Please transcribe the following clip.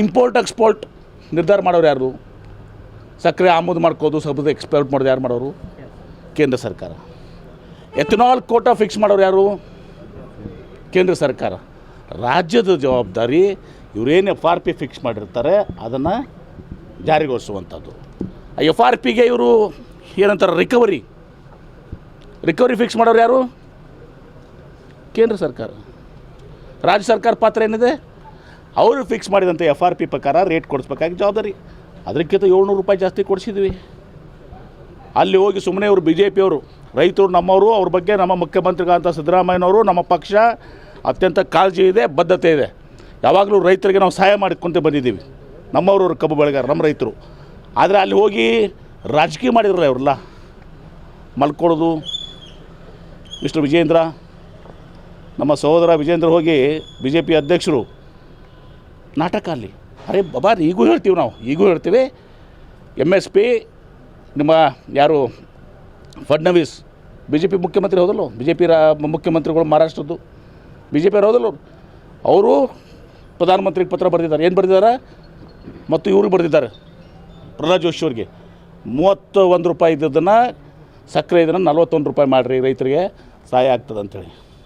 Import export ನಿರ್ಧಾರ ಮಾಡೋರು ಯಾರು? ಸಕ್ಕರೆ ಆಮದು ಮಾಡ್ಕೋದು ಸಬ್ಬದ ಎಕ್ಸ್ಪೋರ್ಟ್ ಮಾಡೋದು ಯಾರು ಮಾಡೋರು? ಕೇಂದ್ರ ಸರ್ಕಾರ. ಎಥನಾಲ್ ಕೋಟ ಫಿಕ್ಸ್ ಮಾಡೋರು ಯಾರು? ಕೇಂದ್ರ ಸರ್ಕಾರ. ರಾಜ್ಯದ ಜವಾಬ್ದಾರಿ ಇವರೇನು ಎಫ್ ಆರ್ ಪಿ ಫಿಕ್ಸ್ ಮಾಡಿರ್ತಾರೆ, ಅದನ್ನು ಜಾರಿಗೊಳಿಸುವಂಥದ್ದು. ಆ ಎಫ್ ಆರ್ ಪಿಗೆ ಇವರು ಏನಂತಾರೆ ರಿಕವರಿ ರಿಕವರಿ ಫಿಕ್ಸ್ ಮಾಡೋರು ಯಾರು? ಕೇಂದ್ರ ಸರ್ಕಾರ. ರಾಜ್ಯ ಸರ್ಕಾರ ಪಾತ್ರ ಏನಿದೆ? ಅವರು ಫಿಕ್ಸ್ ಮಾಡಿದಂಥ ಎಫ್ ಆರ್ ಪಿ ಪ್ರಕಾರ ರೇಟ್ ಕೊಡಿಸ್ಬೇಕಾಗಿ ಜವಾಬ್ದಾರಿ. ಅದಕ್ಕಿಂತ ಏಳ್ನೂರು ರೂಪಾಯಿ ಜಾಸ್ತಿ ಕೊಡಿಸಿದ್ವಿ. ಅಲ್ಲಿ ಹೋಗಿ ಸುಮ್ಮನೆ ಇವರು ಬಿ ಜೆ ಪಿಯವರು ರೈತರು ನಮ್ಮವರು, ಅವ್ರ ಬಗ್ಗೆ ನಮ್ಮ ಮುಖ್ಯಮಂತ್ರಿಗಳಂಥ ಸಿದ್ದರಾಮಯ್ಯನವರು, ನಮ್ಮ ಪಕ್ಷ ಅತ್ಯಂತ ಕಾಳಜಿ ಇದೆ, ಬದ್ಧತೆ ಇದೆ. ಯಾವಾಗಲೂ ರೈತರಿಗೆ ನಾವು ಸಹಾಯ ಮಾಡ್ಕೊಂತ ಬಂದಿದ್ದೀವಿ. ನಮ್ಮವರು ಕಬ್ಬು ಬೆಳೆಗಾರ, ನಮ್ಮ ರೈತರು. ಆದರೆ ಅಲ್ಲಿ ಹೋಗಿ ರಾಜಕೀಯ ಮಾಡಿದ್ರಲ್ಲ ಇವ್ರಲ್ಲ. ಮಲ್ಕೊಳ್ಳೋದು. ಮಿಸ್ಟರ್ ವಿಜೇಂದ್ರ, ನಮ್ಮ ಸಹೋದರ ವಿಜೇಂದ್ರ ಹೋಗಿ ಬಿ ಜೆ ಪಿ ಅಧ್ಯಕ್ಷರು ನಾಟಕ ಅಲ್ಲಿ. ಅರೆ ಬಾಬಾ, ಈಗೂ ಹೇಳ್ತೀವಿ ನಾವು, ಈಗೂ ಹೇಳ್ತೀವಿ. ಎಂ ಎಸ್ ಪಿ ನಿಮ್ಮ ಯಾರು, ಫಡ್ನವೀಸ್ ಬಿ ಜೆ ಪಿ ಮುಖ್ಯಮಂತ್ರಿ ಹೌದಲ್ಲ? ಬಿ ಜೆ ಪಿ ಮುಖ್ಯಮಂತ್ರಿಗಳು ಮಹಾರಾಷ್ಟ್ರದ್ದು. ಬಿ ಜೆ ಪಿ ಹೌದಲ್ಲ? ಅವ್ರು? ಅವರು ಪ್ರಧಾನಮಂತ್ರಿಗೆ ಪತ್ರ ಬರೆದಿದ್ದಾರೆ. ಏನು ಬರೆದಿದ್ದಾರೆ? ಮತ್ತು ಇವ್ರಿಗೆ ಬರೆದಿದ್ದಾರೆ. ಪ್ರಹ್ಲಾದ್ ಜೋಶಿ ಅವ್ರಿಗೆ. ಮೂವತ್ತು ಒಂದು ರೂಪಾಯಿ ಇದ್ದದನ್ನು ಸಕ್ಕರೆ ಇದನ್ನು ನಲ್ವತ್ತೊಂದು ರೂಪಾಯಿ ಮಾಡಿರಿ ರೈತರಿಗೆ, ಸಹಾಯ ಆಗ್ತದೆ ಅಂತೇಳಿ